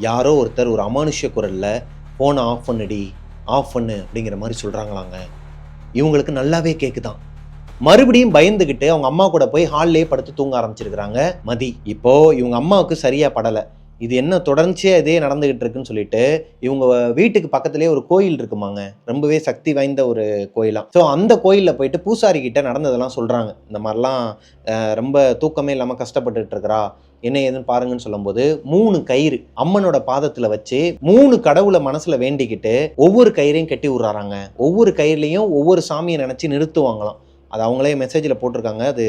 யாரோ ஒருத்தர் ஒரு அமானுஷ்ய குரலில் ஃபோனை ஆஃப் பண்ணுடி ஆஃப் பண்ணு அப்படிங்கிற மாதிரி சொல்கிறாங்களாங்க இவங்களுக்கு நல்லாவே கேட்குதான் மறுபடியும் பயந்துக்கிட்டு அவங்க அம்மா கூட போய் ஹால்லேயே படுத்து தூங்க ஆரம்பிச்சிருக்கிறாங்க மதி. இப்போ இவங்க அம்மாவுக்கு சரியாக படலை. இது என்ன தொடர்ச்சியா இதே நடந்துகிட்டு இருக்குன்னு சொல்லிட்டு இவங்க வீட்டுக்கு பக்கத்துலேயே ஒரு கோயில் இருக்குமாங்க. ரொம்பவே சக்தி வாய்ந்த ஒரு கோயிலாம் ஸோ அந்த கோயிலில் போயிட்டு பூசாரி கிட்ட நடந்ததெல்லாம் சொல்கிறாங்க இந்த மாதிரிலாம் ரொம்ப தூக்கமே இல்லாமல் கஷ்டப்பட்டுட்டு இருக்கிறா. என்ன ஏதுன்னு பாருங்கன்னு சொல்லும்போது மூணு கயிறு அம்மனோட பாதத்துல வச்சு மூணு கடவுளை மனசுல வேண்டிக்கிட்டு ஒவ்வொரு கயிறையும் கட்டி விடுறாங்க ஒவ்வொரு கயிறுலையும் ஒவ்வொரு சாமியை நினச்சி நிறுத்துவாங்களாம். அது அவங்களே மெசேஜில் போட்டிருக்காங்க. அது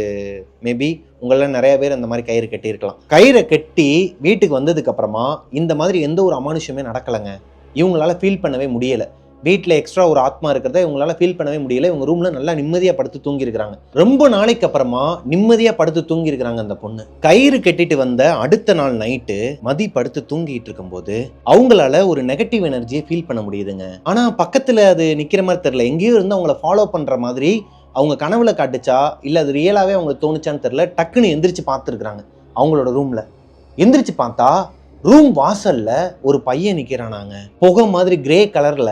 மேபி உங்களெலாம் நிறைய பேர் அந்த மாதிரி கயிறு கட்டியிருக்கலாம். கயிறை கட்டி வீட்டுக்கு வந்ததுக்கப்புறமா இந்த மாதிரி எந்த ஒரு அமானுஷமே நடக்கலைங்க. இவங்களால ஃபீல் பண்ணவே முடியலை. வீட்டில் எக்ஸ்ட்ரா ஒரு ஆத்மா இருக்கிறத இவங்களால ஃபீல் பண்ணவே முடியல. இவங்க ரூம்ல நல்லா நிம்மதியாக படுத்து தூங்கியிருக்கிறாங்க. ரொம்ப நாளைக்கு அப்புறமா நிம்மதியாக படுத்து தூங்கியிருக்கிறாங்க அந்த பொண்ணு. கயிறு கட்டிட்டு வந்த அடுத்த நாள் நைட்டு மதி படுத்து தூங்கிட்டு இருக்கும்போது அவங்களால ஒரு நெகட்டிவ் எனர்ஜியை ஃபீல் பண்ண முடியுதுங்க. ஆனால் பக்கத்தில் அது நிற்கிற மாதிரி தெரில எங்கேயோ இருந்து அவங்கள ஃபாலோ பண்ணுற மாதிரி அவங்க கனவுல காட்டுச்சா? இல்லை அது ரியலாகவே அவங்களுக்கு தோணுச்சான்னு தெரில டக்குன்னு எந்திரிச்சு பார்த்துருக்குறாங்க அவங்களோட ரூம்ல எந்திரிச்சு பார்த்தா ரூம் வாசல்ல ஒரு பையன் நிக்கிறானாங்க. புகை மாதிரி கிரே கலர்ல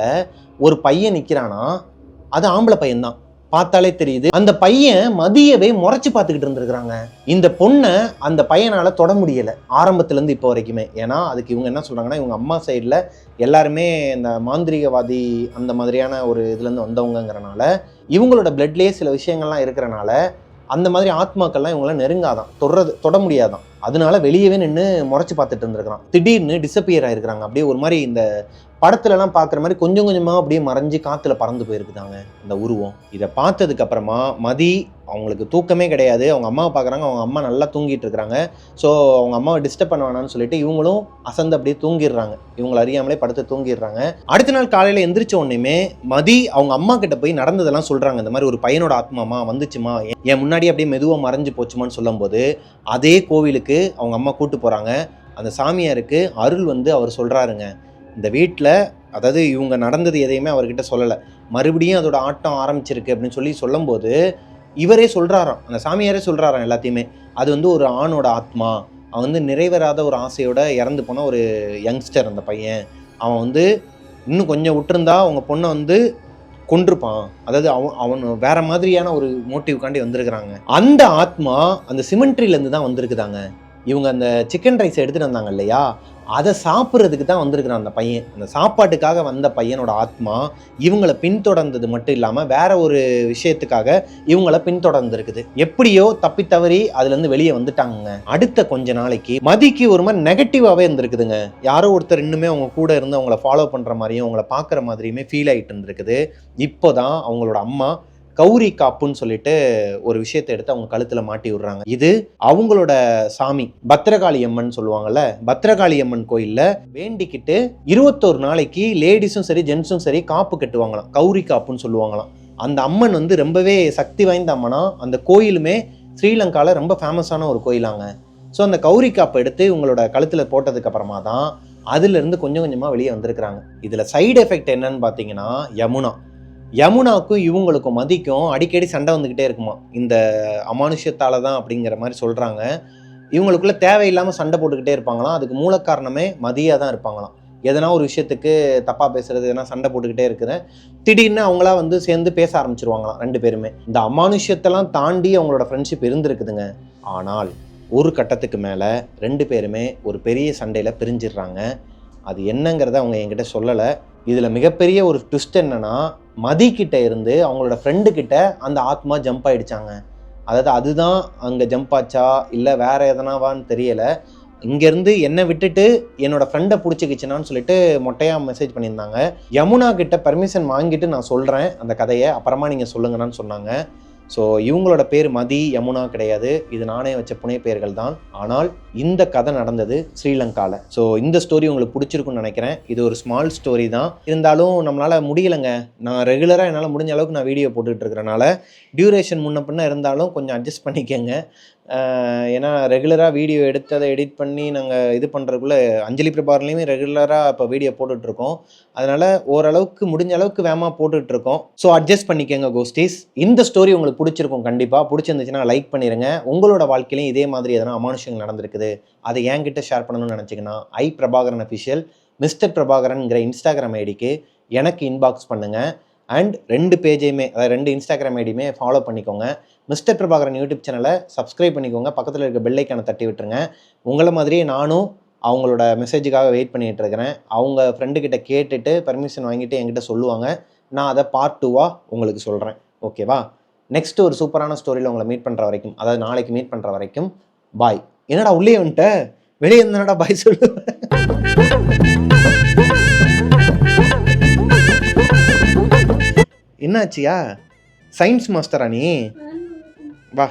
ஒரு பையன் நிற்கிறானா அது ஆம்பளை பையன்தான். பார்த்தாலே தெரியுது. அந்த பையன் மதியவே முறைச்சு பார்த்துக்கிட்டு இருந்திருக்கிறாங்க. இந்த பொண்ணை அந்த பையனால் தொட முடியலை. ஆரம்பத்துலேருந்து இப்போ வரைக்குமே. ஏன்னா அதுக்கு இவங்க என்ன சொல்கிறாங்கன்னா இவங்க அம்மா சைடில் எல்லாருமே இந்த மாந்திரிகவாதி அந்த மாதிரியான ஒரு இதுலேருந்து வந்தவங்கங்கிறனால இவங்களோட பிளட்லேயே சில விஷயங்கள்லாம் இருக்கிறனால அந்த மாதிரி ஆத்மாக்கள்லாம் இவங்கள நெருங்காதான். தொடறது தொட முடியாதான். அதனால வெளியவே நின்று முறைச்சு பார்த்துட்டு இருந்திருக்கிறான். திடீர்னு டிசப்பியர் ஆயிருக்கிறாங்க. அப்படியே ஒரு மாதிரி இந்த படத்துலலாம் பார்க்குற மாதிரி கொஞ்சம் கொஞ்சமாக அப்படியே மறைஞ்சு காற்றுல பறந்து போயிருக்குதாங்க இந்த உருவம். இதை பார்த்ததுக்கு அப்புறமா மதி அவங்களுக்கு தூக்கமே கிடையாது. அவங்க அம்மாவை பார்க்குறாங்க அவங்க அம்மா நல்லா தூங்கிட்டு இருக்கிறாங்க. ஸோ அவங்க அம்மாவை டிஸ்டர்ப் பண்ண வேணாம்னு சொல்லிட்டு இவங்களும் அசந்து அப்படியே தூங்கிடுறாங்க. இவங்களை அறியாமலே படுத்து தூங்கிடுறாங்க. அடுத்த நாள் காலையில் எந்திரிச்ச உடனேமே மதி அவங்க அம்மா கிட்ட போய் நடந்ததெல்லாம் சொல்கிறாங்க இந்த மாதிரி ஒரு பையனோட ஆத்மாமா வந்துச்சுமா என் முன்னாடி அப்படியே மெதுவாக மறைஞ்சு போச்சுமான்னு சொல்லும்போது அதே கோவிலுக்கு அவங்க அம்மா கூட்டு போகிறாங்க அந்த சாமியாருக்கு அருள் வந்து அவர் சொல்கிறாருங்க இந்த வீட்டில் அதாவது இவங்க நடந்தது எதையுமே அவர்கிட்ட சொல்லலை. மறுபடியும் அதோட ஆட்டம் ஆரம்பிச்சிருக்கு அப்படின்னு சொல்லி சொல்லும்போது இவரே சொல்கிறாராம் அந்த சாமியாரே சொல்கிறாராம் எல்லாத்தையுமே. அது வந்து ஒரு ஆணோட ஆத்மா. அவன் வந்து நிறைவேறாத ஒரு ஆசையோட இறந்து போன ஒரு யங்ஸ்டர் அந்த பையன். அவன் வந்து இன்னும் கொஞ்சம் விட்டுருந்தா அவங்க பொண்ணை வந்து கொண்டிருப்பான் அதாவது அவன் அவன் வேற மாதிரியான ஒரு மோட்டிவ்காண்டி வந்திருக்கிறாங்க. அந்த ஆத்மா அந்த சிமெண்ட்ரிலேருந்து தான் வந்திருக்குதாங்க. இவங்க அந்த சிக்கன் ரைஸ் எடுத்துகிட்டு வந்தாங்க இல்லையா? அதை சாப்பிட்றதுக்கு தான் வந்திருக்கிறான் அந்த பையன். அந்த சாப்பாட்டுக்காக வந்த பையனோட ஆத்மா இவங்களை பின்தொடர்ந்தது மட்டும் இல்லாமல் வேற ஒரு விஷயத்துக்காக இவங்கள பின்தொடர்ந்துருக்குது. எப்படியோ தப்பி தவறி அதுலேருந்து வெளியே வந்துட்டாங்க அடுத்த கொஞ்ச நாளைக்கு மதிக்கு ஒரு மாதிரி நெகட்டிவாகவே இருந்திருக்குதுங்க. யாரோ ஒருத்தர் இன்னுமே அவங்க கூட இருந்து அவங்கள ஃபாலோ பண்ணுற மாதிரியும் அவங்கள பார்க்குற மாதிரியுமே ஃபீல் ஆகிட்டு இருந்திருக்குது. இப்போ தான் அவங்களோட அம்மா கௌரி காப்புன்னு சொல்லிட்டு ஒரு விஷயத்தை எடுத்து அவங்க கழுத்தில் மாட்டி விடுறாங்க. இது அவங்களோட சாமி பத்திரகாளி அம்மன் சொல்லுவாங்கல்ல பத்திரகாளி அம்மன் கோயிலில் வேண்டிக்கிட்டு இருபத்தோரு நாளைக்கு லேடிஸும் சரி ஜென்ஸும் சரி காப்பு கட்டுவாங்களாம். கௌரி காப்புன்னு சொல்லுவாங்களாம். அந்த அம்மன் வந்து ரொம்பவே சக்தி வாய்ந்த அம்மனா அந்த கோயிலுமே ஸ்ரீலங்காவில் ரொம்ப ஃபேமஸான ஒரு கோயிலாங்க. ஸோ அந்த கௌரி காப்பை எடுத்து உங்களோட கழுத்தில் போட்டதுக்கு அப்புறமா தான் அதுலேருந்து கொஞ்சம் கொஞ்சமாக வெளியே வந்திருக்கிறாங்க. இதில் சைடு எஃபெக்ட் என்னன்னு பார்த்தீங்கன்னா யமுனா. யமுனாக்கும் இவங்களுக்கும் மதிக்கும் அடிக்கடி சண்டை வந்துக்கிட்டே இருக்குமா? இந்த அமானுஷ்யத்தால தான் அப்படிங்கிற மாதிரி சொல்கிறாங்க இவங்களுக்குள்ள தேவையில்லாமல் சண்டை போட்டுக்கிட்டே இருப்பாங்களாம். அதுக்கு மூல காரணமே மதியாக தான் இருப்பாங்களாம். எதனா ஒரு விஷயத்துக்கு தப்பாக பேசுறது எதனா சண்டை போட்டுக்கிட்டே இருக்கிறேன் திடீர்னு அவங்களா வந்து சேர்ந்து பேச ஆரம்பிச்சிருவாங்களாம் ரெண்டு பேருமே. இந்த அமானுஷ்யத்தெல்லாம் தாண்டி அவங்களோட ஃப்ரெண்ட்ஷிப் இருந்திருக்குதுங்க. ஆனால் ஒரு கட்டத்துக்கு மேலே ரெண்டு பேருமே ஒரு பெரிய சண்டையில் பிரிஞ்சிடுறாங்க. அது என்னங்கிறத அவங்க என்கிட்ட சொல்லலை. இதில் மிகப்பெரிய ஒரு ட்விஸ்ட் என்னென்னா மதி இருந்து அவங்களோட ஃப்ரெண்டு கிட்ட அந்த ஆத்மா ஜம்ப் ஆகிடுச்சாங்க அதாவது அதுதான் அங்கே ஜம்ப் ஆச்சா இல்லை வேறு எதனாவான்னு தெரியலை. இங்கேருந்து என்னை விட்டுட்டு என்னோடய ஃப்ரெண்டை பிடிச்சிக்கிச்சுனான்னு சொல்லிட்டு மொட்டையாக மெசேஜ் பண்ணியிருந்தாங்க. யமுனா கிட்ட பர்மிஷன் வாங்கிட்டு நான் சொல்கிறேன் அந்த கதையை. அப்புறமா நீங்கள் சொல்லுங்கன்னு சொன்னாங்க. ஸோ இவங்களோட பேர் மதி யமுனா கிடையாது. இது நானே வச்ச புனை பெயர்கள் தான். ஆனால் இந்த கதை நடந்தது ஸ்ரீலங்காவில் ஸோ இந்த ஸ்டோரி உங்களுக்கு பிடிச்சிருக்குன்னு நினைக்கிறேன். இது ஒரு ஸ்மால் ஸ்டோரி தான். இருந்தாலும் நம்மளால் முடியலைங்க. நான் ரெகுலராக என்னால் முடிஞ்ச அளவுக்கு நான் வீடியோ போட்டுட்ருக்கிறனால டியூரேஷன் முன்ன பின்ன இருந்தாலும் கொஞ்சம் அட்ஜஸ்ட் பண்ணிக்கங்க. ஏன்னா ரெகுலராக வீடியோ எடுத்து அதை எடிட் பண்ணி நாங்கள் இது பண்ணுறதுக்குள்ளே அஞ்சலி பிரபாகர்லேயுமே ரெகுலராக இப்போ வீடியோ போட்டுட்ருக்கோம். அதனால் ஓரளவுக்கு முடிஞ்ச அளவுக்கு வேமாக போட்டுட்ருக்கோம். ஸோ அட்ஜஸ்ட் பண்ணிக்கோங்க கோஸ்டிஸ் இந்த ஸ்டோரி உங்களுக்கு பிடிச்சிருக்கும் கண்டிப்பாக பிடிச்சிருந்துச்சுன்னா லைக் பண்ணிடுங்க உங்களோட வாழ்க்கையிலையும் இதே மாதிரி எதனா அமானுஷங்கள் நடந்திருக்குது அதை என்கிட்ட ஷேர் பண்ணணும்னு நினச்சிங்கன்னா ஐ பிரபாகரன் அஃபிஷியல் மிஸ்டர் பிரபாகரன்ங்கிற இன்ஸ்டாகிராம் ஐடிக்கு எனக்கு இன்பாக்ஸ் பண்ணுங்கள் அண்ட் ரெண்டு பேஜையுமே அதாவது ரெண்டு இன்ஸ்டாகிராம் ஐடியுமே ஃபாலோ பண்ணிக்கோங்க. மிஸ்டர் பிரபாகரன் யூடியூப் சேனலை சப்ஸ்கிரைப் பண்ணிக்கோங்க. பக்கத்தில் இருக்க பெல்லைக்கான தட்டி விட்டுருங்க. உங்களை மாதிரியே நானும் அவங்களோட மெசேஜுக்காக வெயிட் பண்ணிகிட்டு இருக்கிறேன். அவங்க ஃப்ரெண்டு கிட்ட கேட்டுட்டு பர்மிஷன் வாங்கிட்டு என்கிட்ட சொல்லுவாங்க. நான் அதை பார்ட் டூவாக உங்களுக்கு சொல்கிறேன் ஓகேவா நெக்ஸ்ட் ஒரு சூப்பரான ஸ்டோரியில் உங்களை மீட் பண்ணுற வரைக்கும் அதாவது நாளைக்கு மீட் பண்ணுற வரைக்கும். பாய் என்னடா உள்ளே வந்துட்ட? வெளியே என்னடா பாய் சொல்லு என்னாச்சியா? சயின்ஸ் மாஸ்டரா நீ? வா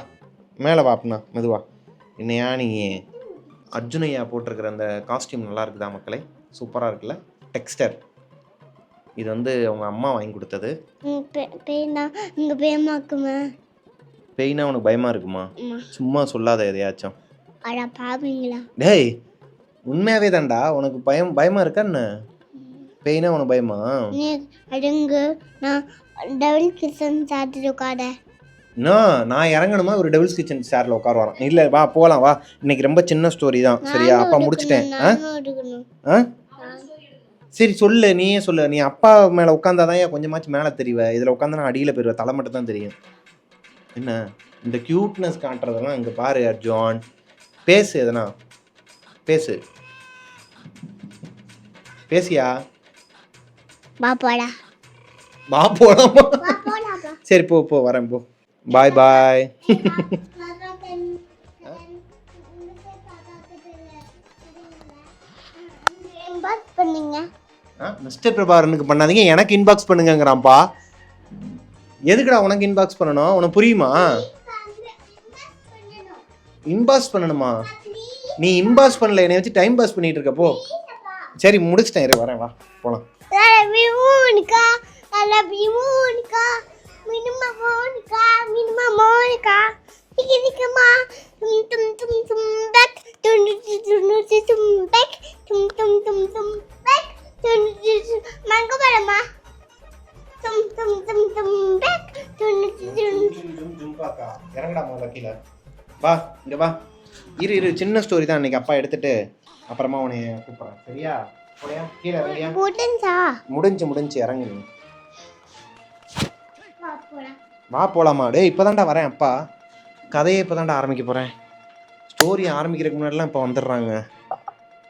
மேலே வா அப்படின்னா மெதுவா. என்னையா நீ அர்ஜுனையா போட்டிருக்கிற அந்த காஸ்டியூம் நல்லா இருக்குதா மக்களே? சூப்பராக இருக்குல்ல? டெக்ஸ்டர் இது வந்து அவங்க அம்மா வாங்கி கொடுத்தது. பெயினா உனக்கு பயமாக இருக்குமா? சும்மா சொல்லாத எதையாச்சும். டேய் உண்மையாவே தான்டா. உனக்கு பயம் பயமா இருக்கா என்ன? பெயினா உனக்கு பயமா? அடுங்கு நான் டபுள் கிச்சன் சாப்பிட்டு உட்காத இன்னும் நான் இறங்கணுமா? ஒரு டெவில்ஸ் கிச்சன் சேர்ல உட்கார வரோம் இல்லை வா போகலாம் வா. இன்னைக்கு ரொம்ப சின்ன ஸ்டோரி தான். சரியா? அப்பா முடிச்சிட்டேன். ஆ? ஆ? சரி சொல்லு. நீயே சொல்லு. நீ அப்பா மேலே உட்காந்தாதான் ஏன் கொஞ்சமாச்சும் மேலே தெரிவ? இதில் உட்காந்தா நான் அடியில் போயிருவேன் தலை மட்டும் தான் தெரியும். என்ன? இந்த க்யூட்னஸ் காட்டுறதெல்லாம் இங்கே பாரு அர்ஜுன். பேசு எதனா. பேசு. பேசியா? வா போடா வா போலாமா? வா போடா பா சரி போ போ. வரேன் போ. பாய் பாய் மிஸ்டர் பிரபாகரனுக்கு பண்ணாதீங்க. எனக்கு இன்பாக்ஸ் பண்ணுங்கங்கிறான்ப்பா. எதுக்குடா உனக்கு இன்பாக்ஸ் பண்ணணும்? உனக்கு புரியுமா? இன்பாக்ஸ் பண்ணணுமா? நீ இன்பாக்ஸ் பண்ணல. என்னை வச்சு டைம் பாஸ் பண்ணிட்டு இருக்க போ சரி முடிச்சிட்டேன். இரு வரேன். வா போலாம். Tum back, tum tum tum tum tum back, tum tum tum tum back, tum tum tum. Mango balama. Tum tum tum tum back, tum tum tum. இறங்கடா முதல்ல கீழே வா இங்க வா இரு இரு சின்ன ஸ்டோரி தான் இன்னைக்கு அப்பா எடுத்துட்டு அப்புறமா உன்னை கூப்பிட்றேன் சரியா போறியா கீழே இறங்கியா முடிஞ்சா முடிஞ்சு முடிஞ்சு இறங்கு நீ வா போகலாமா டே போலாமா? டேய் இப்போதான்டா வரேன் அப்பா. கதையை இப்போதான்டா ஆரம்பிக்க போகிறேன் ஸ்டோரி ஆரம்பிக்கிறதுக்கு முன்னாடிலாம் இப்போ வந்துடுறாங்க.